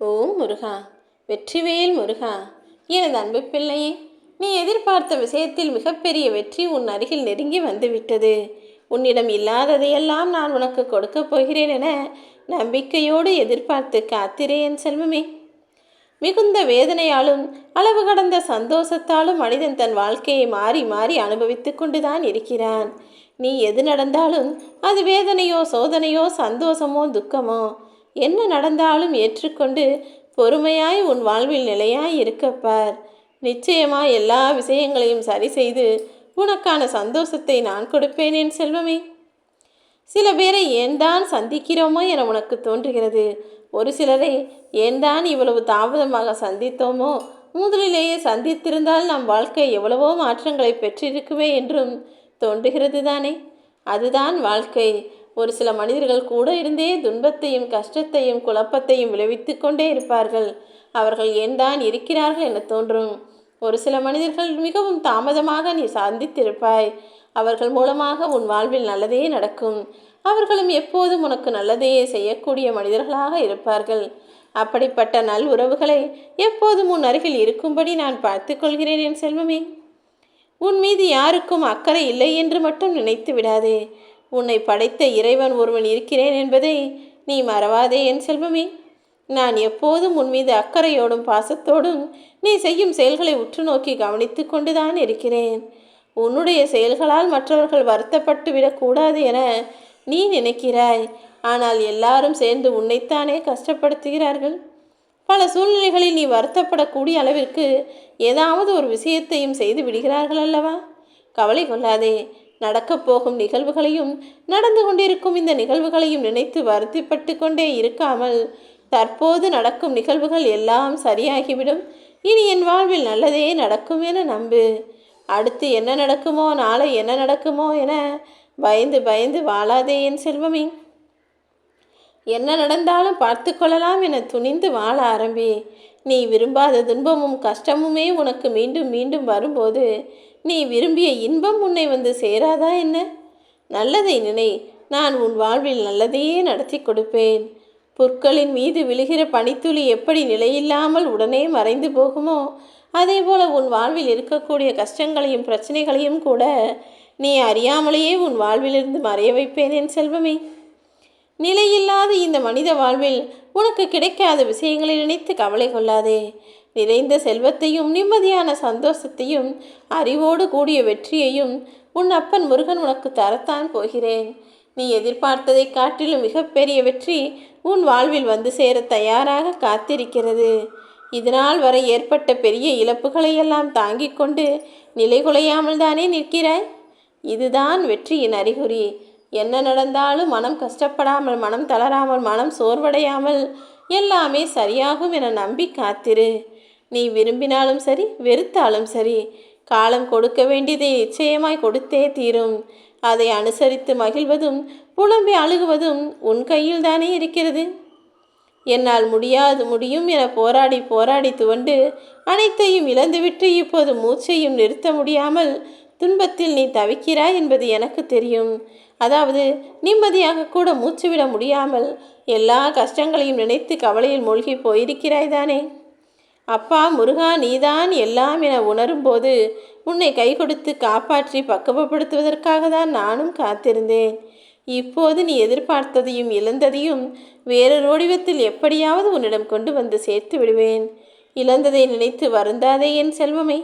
ஓ முருகா வெற்றிவேல் முருகா எனது அன்பு பிள்ளையே நீ எதிர்பார்த்த விஷயத்தில் மிகப்பெரிய வெற்றி உன் அருகில் நெருங்கி வந்துவிட்டது. உன்னிடம் இல்லாததையெல்லாம் நான் உனக்கு கொடுக்கப் போகிறேன் என நம்பிக்கையோடு எதிர்பார்த்து காத்திரே என் செல்வமே. மிகுந்த வேதனையாலும் அளவு கடந்த சந்தோஷத்தாலும் மனிதன் தன் வாழ்க்கையை மாறி மாறி அனுபவித்து கொண்டுதான் இருக்கிறான். நீ எது நடந்தாலும் அது வேதனையோ சோதனையோ சந்தோஷமோ துக்கமோ என்ன நடந்தாலும் ஏற்றுக்கொண்டு பொறுமையாய் உன் வாழ்வில் நிலையாய் இருக்கப்பார். நிச்சயமா எல்லா விஷயங்களையும் சரி செய்து உனக்கான சந்தோஷத்தை நான் கொடுப்பேன் என் செல்வமே. சில பேரை ஏன் தான் சந்திக்கிறோமோ என உனக்கு தோன்றுகிறது. ஒரு சிலரை ஏன் தான் இவ்வளவு தாமதமாக சந்தித்தோமோ முதலிலேயே சந்தித்திருந்தால் நம் வாழ்க்கை எவ்வளவோ மாற்றங்களை பெற்றிருக்குமே என்றும் தோன்றுகிறது தானே. அதுதான் வாழ்க்கை. ஒரு சில மனிதர்கள் கூட இருந்தே துன்பத்தையும் கஷ்டத்தையும் குழப்பத்தையும் விளைவித்து கொண்டே இருப்பார்கள். அவர்கள் ஏன்தான் இருக்கிறார்கள் என தோன்றும். ஒரு சில மனிதர்கள் மிகவும் தாமதமாக நீ சந்தித்திருப்பாய். அவர்கள் மூலமாக உன் வாழ்வில் நல்லதே நடக்கும். அவர்களும் எப்போதும் உனக்கு நல்லதையே செய்யக்கூடிய மனிதர்களாக இருப்பார்கள். அப்படிப்பட்ட நல் உறவுகளை எப்போதும் உன் அருகில் இருக்கும்படி நான் பார்த்துக்கொள்கிறேன் என் செல்வமே. உன் மீது யாருக்கும் அக்கறை இல்லை என்று மட்டும் நினைத்து விடாதே. உன்னை படைத்த இறைவன் ஒருவன் இருக்கிறேன் என்பதை நீ மறவாதே என் செல்வமே. நான் எப்போதும் உன் மீது அக்கறையோடும் பாசத்தோடும் நீ செய்யும் செயல்களை உற்று நோக்கி கவனித்து கொண்டுதான் இருக்கிறேன். உன்னுடைய செயல்களால் மற்றவர்கள் வருத்தப்பட்டு விடக்கூடாது என நீ நினைக்கிறாய். ஆனால் எல்லாரும் சேர்ந்து உன்னைத்தானே கஷ்டப்படுத்துகிறார்கள். பல சூழ்நிலைகளில் நீ வருத்தப்படக்கூடிய அளவிற்கு ஏதாவது ஒரு விஷயத்தையும் செய்து விடுகிறார்கள் அல்லவா? கவலை கொள்ளாதே. நடக்கப் போகும் நிகழ்வுகளையும் நடந்து கொண்டிருக்கும் இந்த நிகழ்வுகளையும் நினைத்து வருத்திப்பட்டு கொண்டே இருக்காமல் தற்போது நடக்கும் நிகழ்வுகள் எல்லாம் சரியாகிவிடும். இனி என் வாழ்வில் நல்லதே நடக்கும் என நம்பு. அடுத்து என்ன நடக்குமோ நாளை என்ன நடக்குமோ என பயந்து பயந்து வாழாதே என் செல்வமே. என்ன நடந்தாலும் பார்த்து கொள்ளலாம் என துணிந்து வாழ ஆரம்பி. நீ விரும்பாத துன்பமும் கஷ்டமுமே உனக்கு மீண்டும் மீண்டும் வரும்போது நீ விரும்பிய இன்பம் உன்னை வந்து சேராதா என்ன? நல்லதை நினை நான் உன் வாழ்வில் நல்லதையே நடத்தி கொடுப்பேன். புற்களின் மீது விழுகிற பனித்துளி எப்படி நிலையில்லாமல் உடனே மறைந்து போகுமோ அதே போல உன் வாழ்வில் இருக்கக்கூடிய கஷ்டங்களையும் பிரச்சனைகளையும் கூட நீ அறியாமலேயே உன் வாழ்விலிருந்து மறைய வைப்பேன் என் செல்வமே. நிலையில்லாத இந்த மனித வாழ்வில் உனக்கு கிடைக்காத விஷயங்களை நினைத்து கவலை கொள்ளாதே. நிறைந்த செல்வத்தையும் நிம்மதியான சந்தோஷத்தையும் அறிவோடு கூடிய வெற்றியையும் உன் அப்பன் முருகன் உனக்கு தரத்தான் போகிறேன். நீ எதிர்பார்த்ததை காட்டிலும் மிகப்பெரிய வெற்றி உன் வாழ்வில் வந்து சேர தயாராக காத்திருக்கிறது. இதனால் வரை ஏற்பட்ட பெரிய இழப்புகளையெல்லாம் தாங்கிக் கொண்டு நிலைகுலையாமல் தானே நிற்கிறாய்? இதுதான் வெற்றியின் அறிகுறி. என்ன நடந்தாலும் மனம் கஷ்டப்படாமல் மனம் தளராமல் மனம் சோர்வடையாமல் எல்லாமே சரியாகும் என நம்பி காத்திரு. நீ விரும்பினாலும் சரி வெறுத்தாலும் சரி காலம் கொடுக்க வேண்டியதை நிச்சயமாய் கொடுத்தே தீரும். அதை அனுசரித்து மகிழ்வதும் புலம்பி அழுகுவதும் உன் கையில் தானே இருக்கிறது. என்னால் முடியாது முடியும் என போராடி போராடி துவண்டு அனைத்தையும் இழந்துவிட்டு இப்போது மூச்சையும் நிறுத்த முடியாமல் துன்பத்தில் நீ தவிக்கிறாய் என்பது எனக்கு தெரியும். அதாவது நிம்மதியாக கூட மூச்சு விட முடியாமல் எல்லா கஷ்டங்களையும் நினைத்து கவலையில் மூழ்கி போயிருக்கிறாய் தானே? அப்பா முருகா நீதான் எல்லாம் என உணரும்போது உன்னை கை கொடுத்து காப்பாற்றி பக்குவப்படுத்துவதற்காக தான் நானும் காத்திருந்தேன். இப்போது நீ எதிர்பார்த்ததையும் இழந்ததையும் வேறொரு வடிவத்தில் எப்படியாவது உன்னிடம் கொண்டு வந்து சேர்த்து விடுவேன். இழந்ததை நினைத்து வருந்தாதே என் செல்வமே.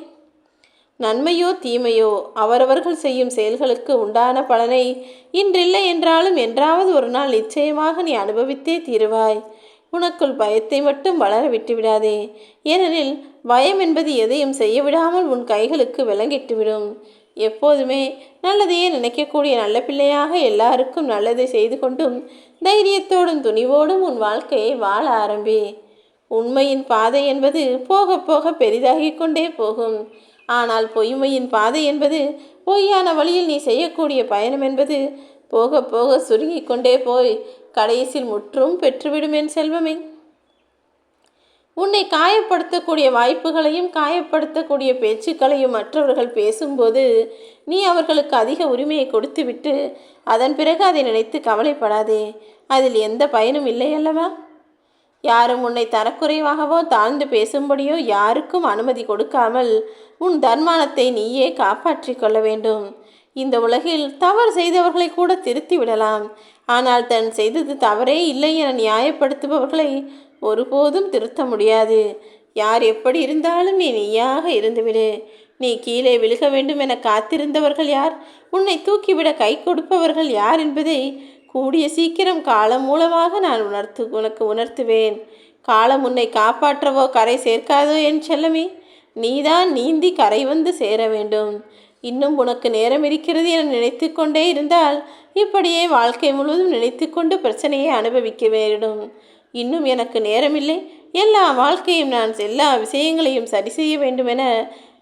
நன்மையோ தீமையோ அவரவர்கள் செய்யும் செயல்களுக்கு உண்டான பலனை இன்றில்லை என்றாலும் என்றாவது ஒரு நாள் நிச்சயமாக நீ அனுபவித்தே தீருவாய். உனக்குள் பயத்தை மட்டும் வளர விட்டுவிடாதே. ஏனெனில் பயம் என்பது எதையும் செய்ய விடாமல் உன் கைகளுக்கு விளங்கிட்டுவிடும். எப்போதுமே நல்லதையே நினைக்கக்கூடிய நல்ல பிள்ளையாக எல்லாருக்கும் நல்லதை செய்து கொண்டும் தைரியத்தோடும் துணிவோடும் உன் வாழ்க்கையை வாழ ஆரம்பி. உண்மையின் பாதை என்பது போக போக பெரிதாகிக் கொண்டே போகும். ஆனால் பொய்மையின் பாதை என்பது பொய்யான வழியில் நீ செய்யக்கூடிய பயணம் என்பது போக போக சுருங்கிக் கொண்டே போய் கடைசியில் முற்றும் பெற்றுவிடும் என் செல்வமே. உன்னை காயப்படுத்தக்கூடிய வாய்ப்புகளையும் காயப்படுத்தக்கூடிய பேச்சுக்களையும் மற்றவர்கள் பேசும்போது நீ அவர்களுக்கு அதிக உரிமையை கொடுத்துவிட்டு அதன் பிறகு அதை நினைத்து கவலைப்படாதே. அதில் எந்த பயனும் இல்லை அல்லவா? யாரும் உன்னை தரக்குறைவாகவோ தாழ்ந்து பேசும்படியோ யாருக்கும் அனுமதி கொடுக்காமல் உன் தன்மானத்தை நீயே காப்பாற்றிக் கொள்ள வேண்டும். இந்த உலகில் தவறு செய்தவர்களை கூட திருத்தி விடலாம். ஆனால் தன் செய்தது தவறே இல்லை என நியாயப்படுத்துபவர்களை ஒருபோதும் திருத்த முடியாது. யார் எப்படி இருந்தாலும் நீ நீயாக இருந்துவிடு. நீ கீழே விழுக வேண்டும் என காத்திருந்தவர்கள் யார்? உன்னை தூக்கிவிட கை கொடுப்பவர்கள் யார் என்பதை கூடிய சீக்கிரம் காலம் மூலமாக நான் உணர்த்து உனக்கு உணர்த்துவேன். காலம் உன்னை காப்பாற்றவோ கரை சேர்க்காதோ என் செல்லமே? நீதான் நீந்தி கரை வந்து சேர வேண்டும். இன்னும் உனக்கு நேரம் இருக்கிறது என நினைத்து கொண்டே இருந்தால் இப்படியே வாழ்க்கை முழுவதும் நினைத்து கொண்டு பிரச்சனையை அனுபவிக்க வேண்டும் இன்னும் எனக்கு நேரமில்லை. எல்லா வாழ்க்கையும் நான் எல்லா விஷயங்களையும் சரி செய்ய வேண்டுமென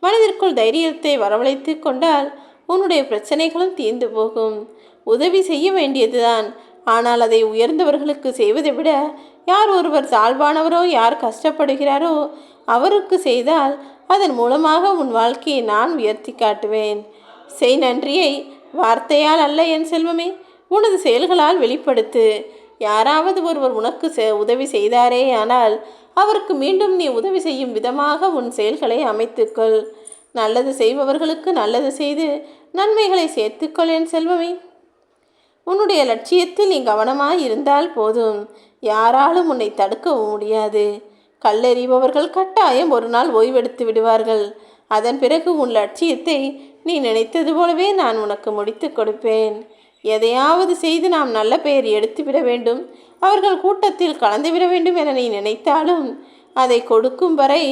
மனதிற்குள் தைரியத்தை வரவழைத்து கொண்டால் உன்னுடைய பிரச்சனைகளும் தீர்ந்து போகும். உதவி செய்ய வேண்டியதுதான். ஆனால் அதை உயர்ந்தவர்களுக்கு செய்வதை விட யார் ஒருவர் தாழ்வானவரோ யார் கஷ்டப்படுகிறாரோ அவருக்கு செய்தால் அதன் மூலமாக உன் வாழ்க்கையை நான் உயர்த்தி காட்டுவேன். செய் நன்றியை வார்த்தையால் அல்ல என் செல்வமே. உனது செயல்களால் வெளிப்படுத்து. யாராவது ஒருவர் உனக்கு செ- உதவி செய்தாரே ஆனால் அவருக்கு மீண்டும் நீ உதவி செய்யும் விதமாக உன் செயல்களை அமைத்துக்கொள். நல்லது செய்பவர்களுக்கு நல்லது செய்து நன்மைகளை சேர்த்துக்கொள் என் செல்வமே. உன்னுடைய லட்சியத்தில் நீ கவனமாய் இருந்தால் போதும். யாராலும் உன்னை தடுக்கவும் முடியாது. கல்லெறிபவர்கள் கட்டாயம் ஒரு நாள் ஓய்வெடுத்து விடுவார்கள். அதன் பிறகு உன் லட்சியத்தை நீ நினைத்தது போலவே நான் உனக்கு முடித்து கொடுப்பேன். எதையாவது செய்து நாம் நல்ல பெயர் எடுத்துவிட வேண்டும். அவர்கள் கூட்டத்தில் கலந்துவிட வேண்டும் என நீ நினைத்தாலும் அதை கொடுக்கும் வரை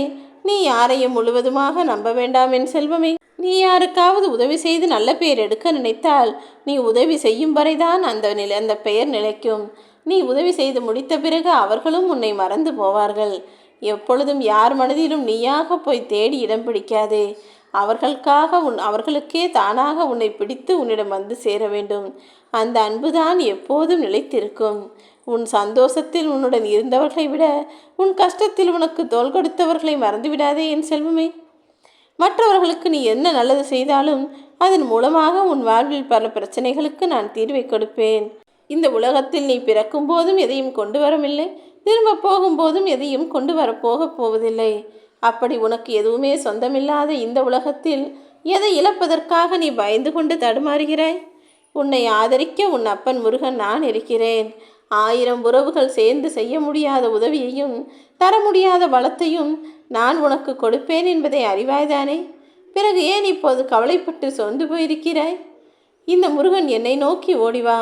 நீ யாரையும் முழுவதுமாக நம்ப வேண்டாம் என் செல்வமே. நீ யாருக்காவது உதவி செய்து நல்ல பெயர் எடுக்க நினைத்தால் நீ உதவி செய்யும் வரைதான் அந்த நிலை அந்த பெயர் நிலைக்கும். நீ உதவி செய்து முடித்த பிறகு அவர்களும் உன்னை மறந்து போவார்கள். எப்பொழுதும் யார் மனதிலும் நீயாக போய் தேடி இடம் பிடிக்காதே. அவர்களுக்காக உன் அவர்களுக்கே தானாக உன்னை பிடித்து உன்னிடம் வந்து சேர வேண்டும். அந்த அன்புதான் எப்போதும் நிலைத்திருக்கும். உன் சந்தோஷத்தில் உன்னுடன் இருந்தவர்களை விட உன் கஷ்டத்தில் உனக்கு தோல் கொடுத்தவர்களை மறந்துவிடாதே என் செல்வமே. மற்றவர்களுக்கு நீ என்ன நல்லது செய்தாலும் அதன் மூலமாக உன் வாழ்வில் பல பிரச்சனைகளுக்கு நான் தீர்வை கொடுப்பேன். இந்த உலகத்தில் நீ பிறக்கும் போதும் எதையும் கொண்டு வரவில்லை. திரும்ப போகும்போதும் எதையும் கொண்டு வரப்போகப் போவதில்லை. அப்படி உனக்கு எதுவுமே சொந்தமில்லாத இந்த உலகத்தில் எதை இழப்பதற்காக நீ பயந்து கொண்டு தடுமாறுகிறாய்? உன்னை ஆதரிக்க உன் அப்பன் முருகன் நான் இருக்கிறேன். ஆயிரம் உறவுகள் சேர்ந்து செய்ய முடியாத உதவியையும் தர முடியாத பலத்தையும் நான் உனக்கு கொடுப்பேன் என்பதை அறிவாய்தானே? பிறகு ஏன் இப்போது கவலைப்பட்டு சொந்து போயிருக்கிறாய்? இந்த முருகன் என்னை நோக்கி ஓடிவா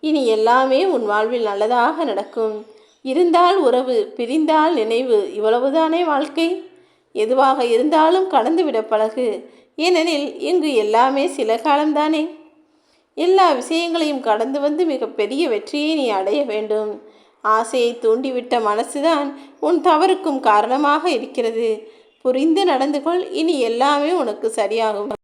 இனி எல்லாமே உன் வாழ்வில் நல்லதாக நடக்கும். இருந்தால் உறவு பிரிந்தால் நினைவு இவ்வளவுதானே வாழ்க்கை? எதுவாக இருந்தாலும் கடந்துவிட பழகு. ஏனெனில் இங்கு எல்லாமே சில காலம்தானே? எல்லா விஷயங்களையும் கடந்து வந்து மிகப்பெரிய வெற்றியை நீ அடைய வேண்டும். ஆசையை தூண்டிவிட்ட மனசுதான் உன் தவறுக்கும் காரணமாக இருக்கிறது. புரிந்து நடந்து கொள் இனி எல்லாமே உனக்கு சரியாகும்.